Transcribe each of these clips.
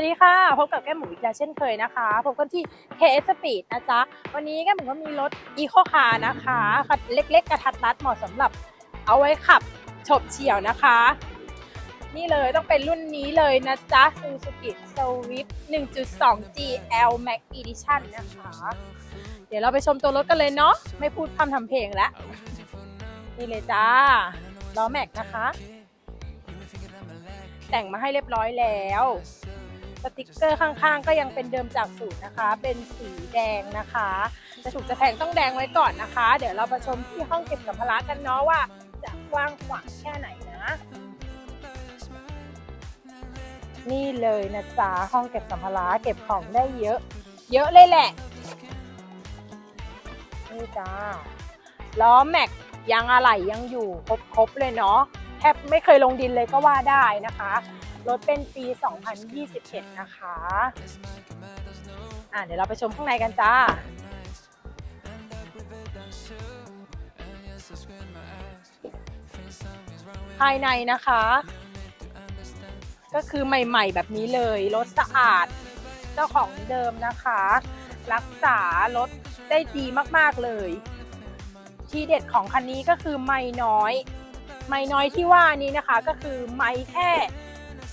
วัสดีค่ะ พบกับแก้มหมูอีกแล้วเช่นเคยนะคะ พบกันที่ KS Speed นะจ๊ะ วันนี้แก้มหมูก็มีรถ Eco Car นะคะคันเล็ก ๆ กระทัดรัดเหมาะสำหรับเอาไว้ขับฉบเฉี่ยวนะคะ นี่เลยต้องเป็นรุ่นนี้เลยนะจ๊ะ Suzuki Swift 1.2 GL Max Edition นะคะ เดี๋ยวเราไปชมตัวรถกันเลยเนาะไม่พูดพร่ำทำเพลงแล้ว นี่เลยจ้าล้อแม็กนะคะ แต่งมาให้เรียบร้อยแล้ว สติกเกอร์ข้างๆ ก็ยังเป็นเดิมจากสูตรนะคะ เป็นสีแดงนะคะ จะถูกจะแพงต้องแดงไว้ก่อนนะคะ เดี๋ยวเรามาชมที่ห้องเก็บสัมภาระกันเนาะว่าจะกว้างขวางแค่ไหนนะ นี่เลยนะจ๊ะห้องเก็บสัมภาระเก็บของได้เยอะ เยอะเลยแหละ นี่จ้าล้อแม็กยางอะไหล่ยังอยู่ครบๆเลยเนาะ แทบไม่เคยลงดินเลยก็ว่าได้นะคะ รถเป็นปี 2021 นะคะ อะเดี๋ยวเราไปชมข้างในกันจ้าภายในนะคะ ก็คือใหม่ๆแบบนี้เลย รถสะอาด เจ้าของเดิมนะคะ รักษารถได้ดีมากๆเลย ทีเด็ดของคันนี้ก็คือไม่น้อย ไม่น้อยที่ว่านี้นะคะ ก็คือไม่แค่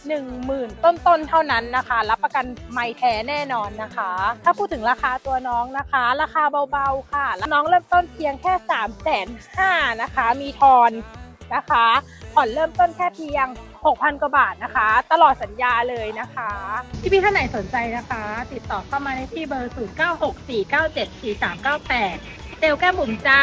หนึ่งหมื่นต้นๆ เท่านั้นนะคะ รับประกันไม่แท้แน่นอนนะคะ ถ้าพูดถึงราคาตัวน้องนะคะ ราคาเบาๆค่ะน้องเริ่มต้นเพียงแค่3ามแสนห้านะคะ มีทอนนะคะผ่อนเริ่มต้นแค่เพียง 6,000 กว่าบาทนะคะ ตลอดสัญญาเลยนะคะที่พี่ท่านไหนสนใจนะคะ ติดต่อเข้ามาในที่เบอร์ 0964974398เซลลแก้มบุ๋มจ้า